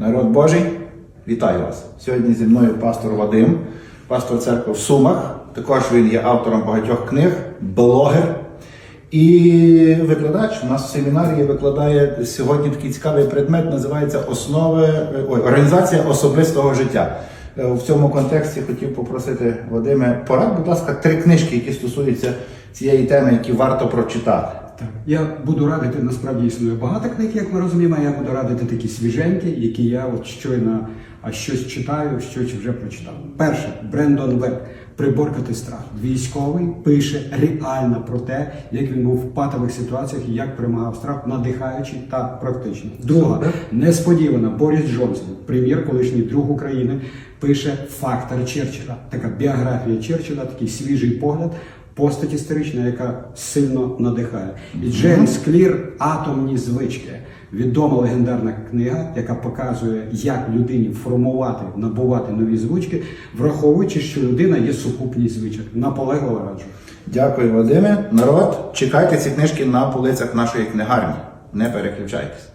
Народ Божий, вітаю вас! Сьогодні зі мною пастор Вадим, пастор церкви в Сумах. Також він є автором багатьох книг, блогер і викладач. У нас в семінарії викладає сьогодні такий цікавий предмет, називається Основи ой, організація особистого життя. Е, В цьому контексті хотів попросити Вадиме, порад, будь ласка, три книжки, які стосуються цієї теми, які варто прочитати. Я буду радити, насправді існує багато книг, як ми розуміємо. Я буду радити такі свіженькі, які я от щойно щось читаю, щось вже прочитав. Перше, Брендон Веб Приборкати страх. Військовий пише реально про те, як він був в патових ситуаціях і як перемагав страх, надихаючи та практично. Друга несподівана Борис Джонсон, прем'єр, колишній друг України, пише фактор Черчилля. Така біографія Черчилля, такий свіжий погляд постать історична, яка сильно надихає. І Джеймс Клір Атомні звички. Відома легендарна книга, яка показує, як людині формувати, набувати нові звички, враховуючи, що людина є сукупність звичок. Наполегливо раджу. Дякую, Вадиме. Народ, чекайте ці книжки на полицях нашої книгарні. Не переключайтесь.